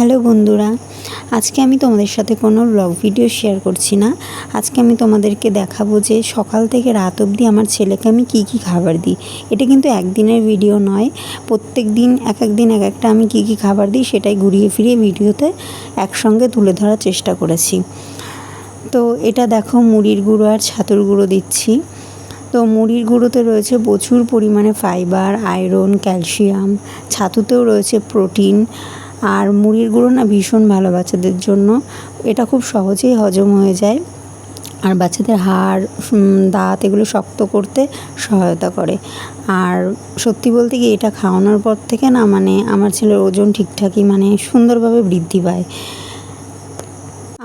Hello বন্ধুরা, আজকে আমি তোমাদের সাথে কোনো ব্লগ ভিডিও শেয়ার করছি না। আজকে আমি তোমাদেরকে দেখাবো যে সকাল থেকে রাত অবধি আমার ছেলেকে আমি কী কী খাবার দিই। এটা কিন্তু একদিনের ভিডিও নয়, প্রত্যেক দিন এক এক দিন এক একটা আমি কী কী খাবার দিই সেটাই ঘুরিয়ে ফিরিয়ে ভিডিওতে একসঙ্গে তুলে ধরার চেষ্টা করেছি। তো এটা দেখো মুড়ির গুঁড়ো আর ছাতুর গুঁড়ো দিচ্ছি। তো মুড়ির গুঁড়োতে রয়েছে প্রচুর পরিমাণে ফাইবার আয়রন ক্যালসিয়াম ছাতুতেও রয়েছে প্রোটিন আর মুড়ির গুঁড়ো না ভীষণ ভালো বাচ্চাদের জন্য। এটা খুব সহজেই হজম হয়ে যায়। আর বাচ্চাদের হাড় দাঁত এগুলো শক্ত করতে সহায়তা করে। আর সত্যি বলতে কি এটা খাওয়ানোর পর থেকে না মানে আমার ছেলের ওজন ঠিকঠাকই মানে সুন্দরভাবে বৃদ্ধি পায়।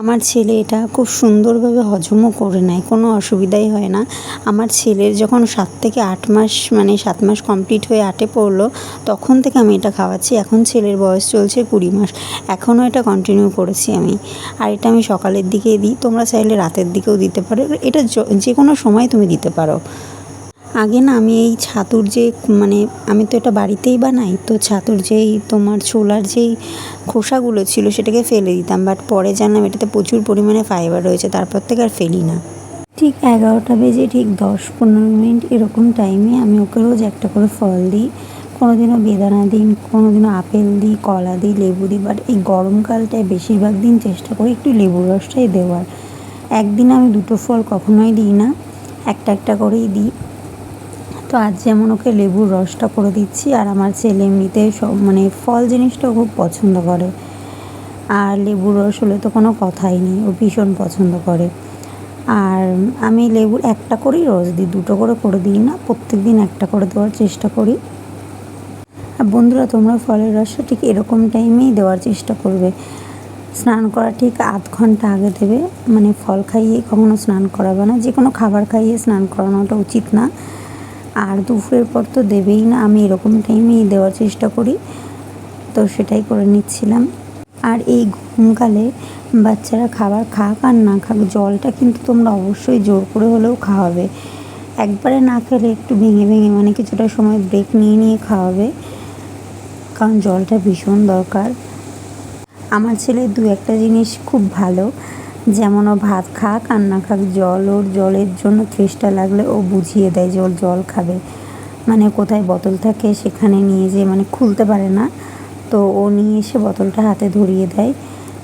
আমার ছেলে এটা খুব সুন্দরভাবে হজমও করে নেয়, কোনো অসুবিধাই হয় না। আমার ছেলের যখন সাত থেকে আট মাস মানে সাত মাস কমপ্লিট হয়ে আটে পড়ল, তখন থেকে আমি এটা খাওয়াচ্ছি। এখন ছেলের বয়স চলছে কুড়ি মাস, এখনও এটা কন্টিনিউ করেছি আমি। আর এটা আমি সকালের দিকে দিই, তোমরা চাইলে রাতের দিকেও দিতে পারো। এটা যে কোনো সময় তুমি দিতে পারো। আগে না আমি এই ছাতুর যে মানে আমি তো এটা বাড়িতেই বানাই, তো ছাতুর যেই তোমার ছোলার যেই খোসাগুলো ছিল সেটাকে ফেলে দিতাম বাট পরে জানলাম এটাতে প্রচুর পরিমাণে ফাইবার রয়েছে, তারপর থেকে আর ফেলি না। ঠিক এগারোটা বেজে ঠিক দশ পনেরো মিনিট এরকম টাইমে আমি ওকে রোজ একটা করে ফল দিই। কোনো দিনও বেদানা দিই কোনো দিনও আপেল দিই, কলা দিই, লেবু দিই বাট এই গরমকালটায় বেশিরভাগ দিন চেষ্টা করি একটু লেবুর রসটাই দেওয়ার। একদিন আমি দুটো ফল কখনোই দিই না, একটা একটা করেই দিই। তো আজ যেমন ওকে লেবুর রসটা করে দিচ্ছি, আর আমার ছেলে এমনিতে সব মানে ফল জিনিসটা খুব পছন্দ করে। আর লেবুর রস হলে তো কোনো কথাই নেই, ও ভীষণ পছন্দ করে। আর আমি লেবুর একটা করেই রস দিই, দুটো করে করে দিই না প্রত্যেক দিন একটা করে দেওয়ার চেষ্টা করি। আর বন্ধুরা, তোমরা ফলের রসটা ঠিক এরকম টাইমেই দেওয়ার চেষ্টা করবে। স্নান করা ঠিক আধ ঘণ্টা আগে দেবে মানে ফল খাইয়ে কখনো স্নান করাবে না যে কোনো খাবার খাইয়ে স্নান করানোটা উচিত না। আর দুপুরের পর তো দেবেই না, আমি এরকম টাইমেই দেওয়ার চেষ্টা করি। তো সেটাই করে নিচ্ছিলাম। আর এই গরমকালে বাচ্চারা খাবার খাক আর না খাক, জলটা কিন্তু তোমরা অবশ্যই জোর করে হলেও খাওয়াবে। একবারে না খেলে একটু ভেঙে ভেঙে মানে কিছুটা সময় ব্রেক নিয়ে নিয়ে খাওয়াবে, কারণ জলটা ভীষণ দরকার। আমার ছেলে দু একটা জিনিস খুব ভালো যেমন ও ভাত খাক, আর না খাক, জল ওর জলের জন্য চেষ্টা লাগলে ও বুঝিয়ে দেয় যে ওর জল খাবে। মানে কোথায় বোতল থাকে সেখানে নিয়ে যেয়ে মানে খুলতে পারে না। তো ও নিয়ে এসে বোতলটা হাতে ধরিয়ে দেয়।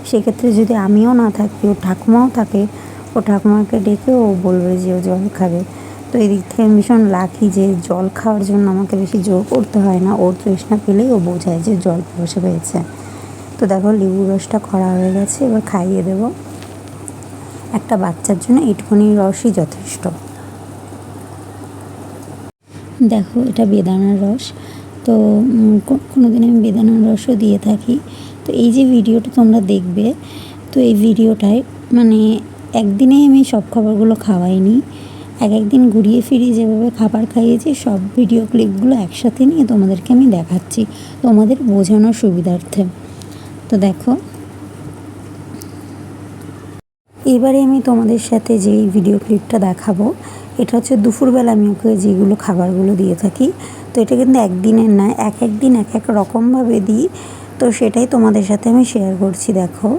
সেক্ষেত্রে যদি আমিও না থাকি ও ঠাকুমাও থাকে, ও ঠাকুমাকে ডেকে ও বলবে যে ও জল খাবে। তো এই দিক থেকে ভীষণ লাকি যে জল খাওয়ার জন্য আমাকে বেশি জোর করতে হয় না। ওর তৃষ্ণা পেলেই ও বোঝায় যে জল বসে পেয়েছে। তো দেখো লেবু রসটা খরা হয়ে গেছে, এবার খাইয়ে দেবো। একটা বাচ্চার জন্য এইটুকুনি রসই যথেষ্ট। দেখো, এটা বেদানার রস। তো কোনো দিন আমি বেদানার রসও দিয়ে থাকি। তো এই যে ভিডিওটা তোমরা দেখবে, তো এই ভিডিওটায় মানে একদিনেই আমি সব খাবারগুলো খাওয়াইনি। এক একদিন ঘুরিয়ে ফিরিয়ে যেভাবে খাবার খাইয়েছি, সব ভিডিও ক্লিপগুলো একসাথে নিয়ে তোমাদেরকে আমি দেখাচ্ছি তোমাদের বোঝানোর সুবিধার্থে। তো দেখো এবারে আমি তোমাদের সাথে যেই ভিডিও ক্লিপটা দেখাবো, এটা হচ্ছে দুপুরবেলা আমি ওকে যেগুলো খাবারগুলো দিয়ে থাকি। তো এটা কিন্তু একদিনের না এক এক দিন এক এক রকমভাবে দিই। তো সেটাই তোমাদের সাথে আমি শেয়ার করছি, দেখো।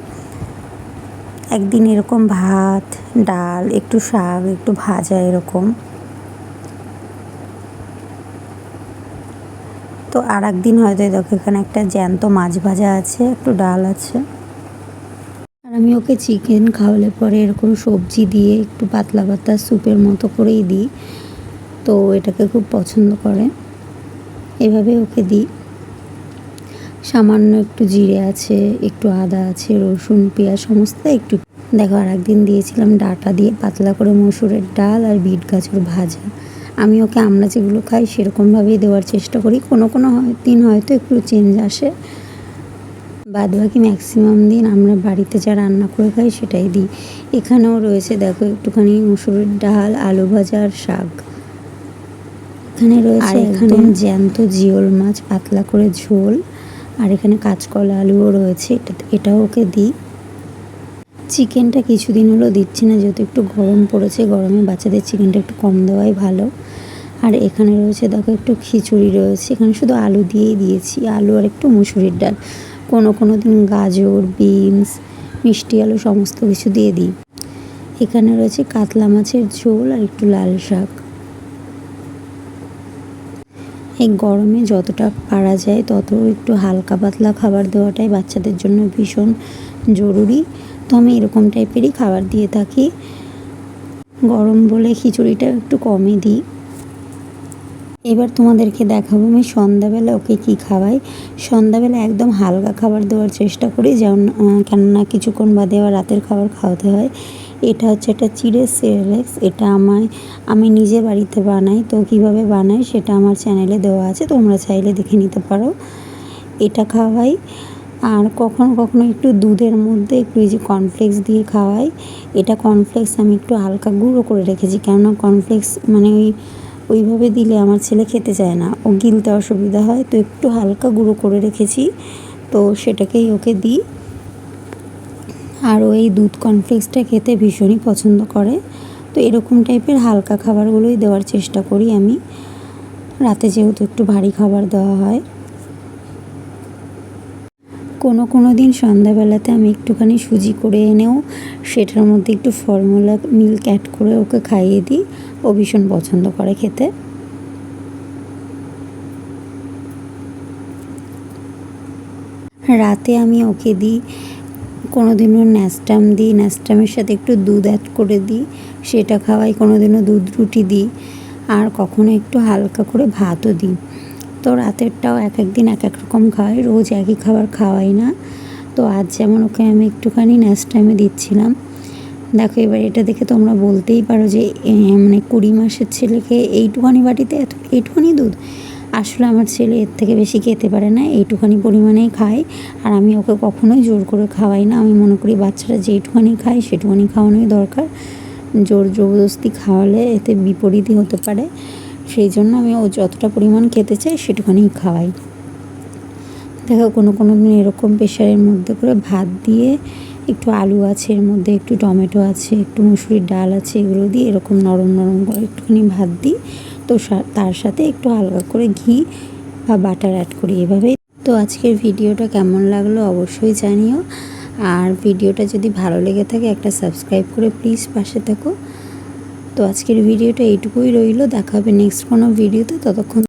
একদিন এরকম ভাত, ডাল, একটু শাক, একটু ভাজা এরকম। তো আর একদিন হয়তো দেখো এখানে একটা জ্যান্ত মাছ ভাজা আছে, একটু ডাল আছে। আমি ওকে চিকেন খাওয়ালে পরে এরকম সবজি দিয়ে একটু পাতলা পাতলা স্যুপের মতো করেই দিই। তো এটাকে খুব পছন্দ করে। এভাবে ওকে দিই। সামান্য একটু জিরে আছে, একটু আদা আছে, রসুন, পেঁয়াজ সমস্ত একটু। দেখো আর একদিন দিয়েছিলাম ডাটা দিয়ে পাতলা করে মসুরের ডাল আর বিট গাজর ভাজা। আমি ওকে আমরা যেগুলো খাই সেরকমভাবেই দেওয়ার চেষ্টা করি। কোনো কোনো দিন হয়তো একটু চেঞ্জ আসে। বাদ বাকি ম্যাক্সিমাম দিন আমরা বাড়িতে যা রান্না করে খাই সেটাই দিই। এখানেও রয়েছে দেখো একটুখানি মুসুরের ডাল আলু ভাজা আর শাক। এখানে রয়েছে এখানে জ্যান্ত জিওল মাছ পাতলা করে ঝোল। আর এখানে কাঁচকলা আলুও রয়েছে এটা এটাও ওকে দিই। চিকেনটা কিছুদিন হলো দিচ্ছি না যেহেতু একটু গরম পড়েছে গরমে বাচ্চাদের চিকেনটা একটু কম দেওয়াই ভালো। আর এখানে রয়েছে দেখো একটু খিচুড়ি রয়েছে এখানে শুধু আলু দিয়েই দিয়েছি আলু আর একটু মুসুরির ডাল। কোনো কোনো দিন গাজর, বিনস, মিষ্টি আলু, সমস্ত কিছু দিয়ে দিই। এখানে রয়েছে কাতলা মাছের ঝোল আর একটু লাল শাক। এই গরমে যতটা পারা যায় তত একটু হালকা পাতলা খাবার দেওয়াটাই বাচ্চাদের জন্য ভীষণ জরুরি। তো আমি এরকম টাইপেরই খাবার দিয়ে থাকি। গরম বলে খিচুড়িটা একটু কমই দিই। এবার তোমাদেরকে দেখাবো আমি সন্ধ্যাবেলা ওকে কী খাওয়াই। সন্ধ্যাবেলা একদম হালকা খাবার দেওয়ার চেষ্টা করি, যেমন কেননা কিছুক্ষণ বাদে আবার রাতের খাবার খাওয়াতে হয়। এটা হচ্ছে একটা চিড়ের সেরেলেক্স এটা আমায়, আমি নিজে বাড়িতে বানাই। তো কীভাবে বানাই সেটা আমার চ্যানেলে দেওয়া আছে, তোমরা চাইলে দেখে নিতে পারো। এটা খাওয়াই, আর কখনো কখনো একটু দুধের মধ্যে একটু যে কর্নফ্লেক্স দিয়ে খাওয়াই। এটা কর্নফ্লেক্স আমি একটু হালকা গুঁড়ো করে রেখেছি, কেননা কর্নফ্লেক্স মানে ওই ওইভাবে দিলে আমার ছেলে খেতে চায় না। ও গিলতে অসুবিধা হয়, তো একটু হালকা গুঁড়ো করে রেখেছি। তো সেটাকেই ওকে দিই। আর ও এই দুধ কর্নফ্লেক্সটা খেতে ভীষণই পছন্দ করে। তো এরকম টাইপের হালকা খাবারগুলোই দেওয়ার চেষ্টা করি আমি। রাতে যেহেতু একটু ভারী খাবার দেওয়া হয়। কোনো কোনো দিন সন্ধ্যাবেলাতে আমি একটুখানি সুজি করে এনেও সেটার মধ্যে একটু ফর্মুলা মিল্ক অ্যাড করে ওকে খাইয়ে দিই। ও ভীষণ পছন্দ করে খেতে। রাতে আমি ওকে দিই কোনো দিনও ন্যাস্টাম দিই, ন্যাস্টামের সাথে একটু দুধ অ্যাড করে দিই, সেটা খাওয়াই কোনো দিনও দুধ রুটি দিই, আর কখনো একটু হালকা করে ভাতও দিই। তো রাতেরটাও এক এক দিন এক এক রকম খাওয়াই রোজ একই খাবার খাওয়াই না। তো আজ যেমন ওকে আমি একটুখানি নেক্সট টাইমে দিচ্ছিলাম। দেখো এবার এটা দেখে তোমরা বলতেই পারো যে মানে কুড়ি মাসের ছেলেকে এইটুখানি বাটিতে এত, এইটুখানি দুধ? আসলে আমার ছেলে এর থেকে বেশি খেতে পারে না, এইটুখানি পরিমাণেই খায়। আর আমি ওকে কখনোই জোর করে খাওয়াই না। আমি মনে করি বাচ্চারা যেইটুখানি খায়, সেটুখানি খাওয়ানোই দরকার। জোর জবরদস্তি খাওয়ালে এতে বিপরীতই হতে পারে। সেই জন্য আমি ও যতটা পরিমাণ খেতে চাই সেটুখানি খাওয়াই। দেখো, কোনো কোনো দিন এরকম প্রেশারের মধ্যে করে ভাত দিয়ে একটু আলু আছে, এর মধ্যে একটু টমেটো আছে, একটু মুসুরির ডাল আছে, এগুলো দিয়ে এরকম নরম নরম করে একটুখানি ভাত দিই। তো তার সাথে একটু হালকা করে ঘি বা বাটার অ্যাড করি এভাবেই। তো আজকের ভিডিওটা কেমন লাগল অবশ্যই জানিও। আর ভিডিওটা যদি ভালো লেগে থাকে একটা সাবস্ক্রাইব করে প্লিজ পাশে থাকো। তো আজকের ভিডিওটা এইটুকুই রইল। দেখা হবে নেক্সট কোনো ভিডিওতে। ততক্ষণ